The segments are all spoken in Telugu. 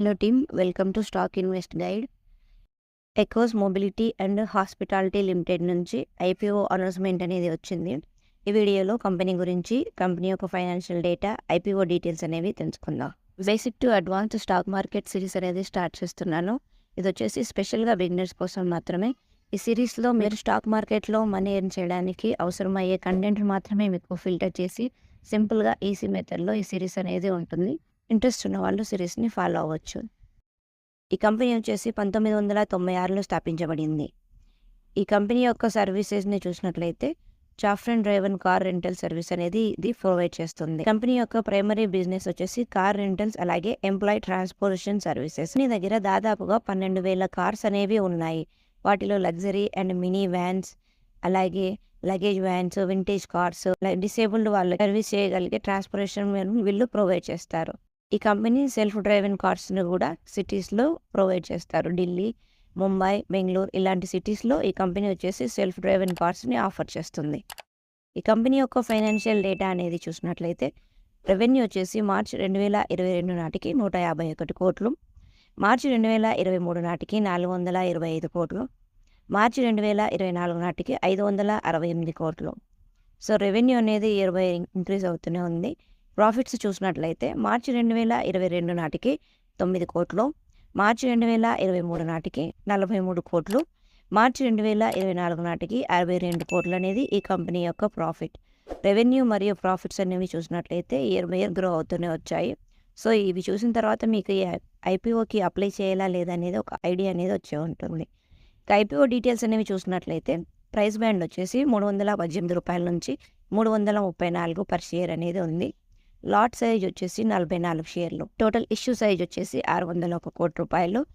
Hello team welcome to stock invest guide Ecos mobility and hospitality limited నుంచి ఐపీఓ అనౌన్స్మెంట్ అనేది వచ్చింది. ఈ వీడియోలో కంపెనీ గురించి కంపెనీ యొక్క ఫైనాన్షియల్ డేటా ఐపీఓ డీటెయిల్స్ అనేవి తెలుసుకుందాం. Basic to advance stock market series అనేది స్టార్ట్ చేస్తున్నాను. ఇది వచ్చేసి స్పెషల్గా బిగినర్స్ కోసం మాత్రమే. ఈ సిరీస్లో మీరు స్టాక్ మార్కెట్లో మనీ ఎర్న్ చేయడానికి అవసరమయ్యే కంటెంట్ మాత్రమే మీకు ఫిల్టర్ చేసి సింపుల్గా ఈసీ మెథడ్లో ఈ సిరీస్ అనేది ఉంటుంది. ఇంట్రెస్ట్ ఉన్న వాళ్ళు సిరీస్ని ఫాలో అవ్వచ్చు. ఈ కంపెనీ వచ్చేసి పంతొమ్మిది వందల తొంభై ఆరులో స్థాపించబడింది. ఈ కంపెనీ యొక్క సర్వీసెస్ని చూసినట్లయితే chauffeur driven car rental service అనేది ఇది ప్రొవైడ్ చేస్తుంది. కంపెనీ యొక్క ప్రైమరీ బిజినెస్ వచ్చేసి కార్ రెంటల్స్ అలాగే ఎంప్లాయ్ ట్రాన్స్పోర్టేషన్ సర్వీసెస్. మీ దగ్గర దాదాపుగా పన్నెండు వేల కార్స్ అనేవి ఉన్నాయి. వాటిలో లగ్జరీ అండ్ మినీ వ్యాన్స్ అలాగే luggage vans vintage cars disabled వాళ్ళు సర్వీస్ చేయగలిగే ట్రాన్స్పోర్టేషన్ వీళ్ళు ప్రొవైడ్ చేస్తారు. ఈ కంపెనీ సెల్ఫ్ డ్రైవింగ్ కార్స్ని కూడా సిటీస్లో ప్రొవైడ్ చేస్తారు. ఢిల్లీ ముంబై బెంగళూరు ఇలాంటి సిటీస్లో ఈ కంపెనీ వచ్చేసి సెల్ఫ్ డ్రైవింగ్ కార్స్ని ఆఫర్ చేస్తుంది. ఈ కంపెనీ యొక్క ఫైనాన్షియల్ డేటా అనేది చూసినట్లయితే రెవెన్యూ వచ్చేసి మార్చ్ రెండు వేల ఇరవై రెండు నాటికి నూట యాభై ఒకటి కోట్లు మార్చి రెండు వేల ఇరవై మూడు నాటికి నాలుగు వందల ఇరవై ఐదు కోట్లు మార్చి రెండు వేల ఇరవై నాలుగు నాటికి ఐదు వందల అరవై ఎనిమిది కోట్లు. సో రెవెన్యూ అనేది ఇరవై ఇంక్రీజ్ అవుతూనే ఉంది. ప్రాఫిట్స్ చూసినట్లయితే మార్చి రెండు వేల ఇరవై రెండు నాటికి తొమ్మిది కోట్లు మార్చి రెండు వేల ఇరవై మూడు నాటికి నలభై మూడు కోట్లు మార్చి రెండు వేల ఇరవై నాలుగు నాటికి అరవై రెండు కోట్లు అనేది ఈ కంపెనీ యొక్క ప్రాఫిట్. రెవెన్యూ మరియు ప్రాఫిట్స్ అనేవి చూసినట్లయితే ఇయర్ బై ఇయర్ గ్రో అవుతూనే వచ్చాయి. సో ఇవి చూసిన తర్వాత మీకు ఈ ఐపీఓకి అప్లై చేయాలా లేదా అనేది ఒక ఐడియా అనేది వచ్చే ఉంటుంది. ఐపీఓ డీటెయిల్స్ అనేవి చూసినట్లయితే ప్రైస్ బ్యాండ్ వచ్చేసి మూడు వందల పద్దెనిమిది రూపాయల నుంచి మూడు వందల ముప్పై నాలుగు పర్ షేర్ అనేది ఉంది. లాట్ సైజ్ వచ్చేసి నలభై నాలుగు షేర్లు. టోటల్ ఇష్యూ సైజ్ వచ్చేసి ఆరు వందల ఒక కోటి రూపాయలు.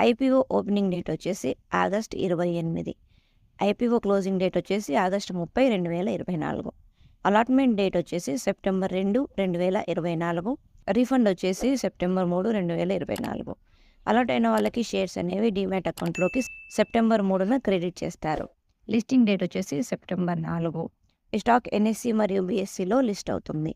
ఐపీఓ ఓపెనింగ్ డేట్ వచ్చేసి ఆగస్ట్ ఇరవై ఎనిమిది. ఐపీఓ క్లోజింగ్ డేట్ వచ్చేసి ఆగస్ట్ ముప్పై రెండు వేల ఇరవై నాలుగు. అలాట్మెంట్ డేట్ వచ్చేసి సెప్టెంబర్ రెండు రెండు వేల ఇరవై నాలుగు. రీఫండ్ వచ్చేసి సెప్టెంబర్ మూడు రెండు వేల ఇరవై నాలుగు. అలాట్ అయిన వాళ్ళకి షేర్స్ అనేవి డిమాట్ అకౌంట్లోకి సెప్టెంబర్ మూడున క్రెడిట్ చేస్తారు. లిస్టింగ్ డేట్ వచ్చేసి సెప్టెంబర్ నాలుగు. ఈ స్టాక్ ఎన్ఎస్సి మరియు బిఎస్సిలో లిస్ట్ అవుతుంది.